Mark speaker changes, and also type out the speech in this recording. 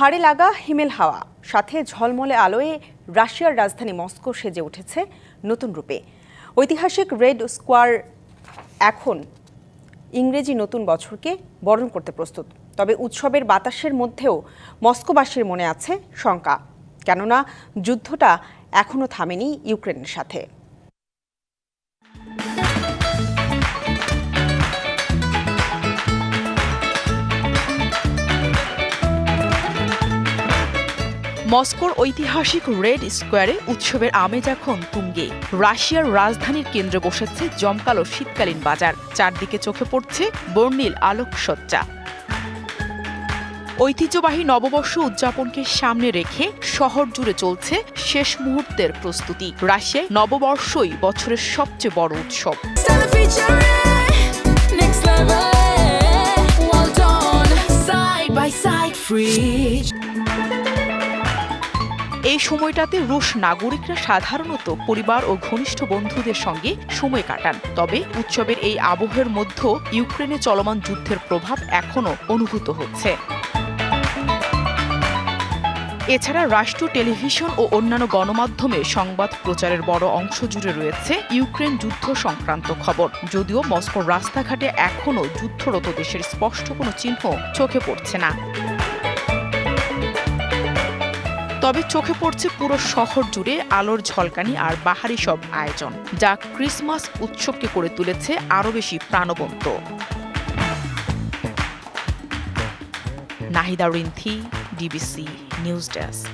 Speaker 1: হাড়ে লাগা হিমেল হাওয়া, সাথে ঝলমলে আলোয় রাশিয়ার রাজধানী মস্কো সেজে উঠেছে নতুন রূপে। ঐতিহাসিক রেড স্কোয়ার এখন ইংরেজি নতুন বছরকে বরণ করতে প্রস্তুত। তবে উৎসবের বাতাসের মধ্যেও মস্কোবাসীর মনে আছে শঙ্কা, কেননা যুদ্ধটা এখনও থামেনি ইউক্রেনের সাথে।
Speaker 2: মস্কোর ঐতিহাসিক রেড স্কোয়ারে উৎসবের আমেজ এখন তুঙ্গে। রাশিয়ার রাজধানীর কেন্দ্রে বসেছে জমকালো শীতকালীন বাজার। চারদিকে চোখে পড়ছে বর্ণিল আলোকসজ্জা। ঐতিহ্যবাহী নববর্ষ উদযাপনকে সামনে রেখে শহর জুড়ে চলছে শেষ মুহূর্তের প্রস্তুতি। রাশিয়ায় নববর্ষই বছরের সবচেয়ে বড় উৎসব।
Speaker 3: Side.
Speaker 2: এই সময়টাতে রুশ নাগরিকরা সাধারণত পরিবার ও ঘনিষ্ঠ বন্ধুদের সঙ্গে সময় কাটান। তবে উৎসবের এই আবহের মধ্যেও ইউক্রেনে চলমান যুদ্ধের প্রভাব এখনও অনুভূত হচ্ছে। এছাড়া রাষ্ট্রীয় টেলিভিশন ও অন্যান্য গণমাধ্যমে সংবাদ প্রচারের বড় অংশ জুড়ে রয়েছে ইউক্রেন যুদ্ধ সংক্রান্ত খবর। যদিও মস্কোর রাস্তাঘাটে এখনও যুদ্ধরত দেশের স্পষ্ট কোনো চিহ্ন চোখে পড়ছে না। তবে চোখে পড়ছে পুরো শহর জুড়ে আলোর ঝলকানি আর বাহারি সব আয়োজন, যা ক্রিসমাস উৎসবকে করে তুলেছে আরও বেশি প্রাণবন্ত। Nahida Rinthi, DBC news desk.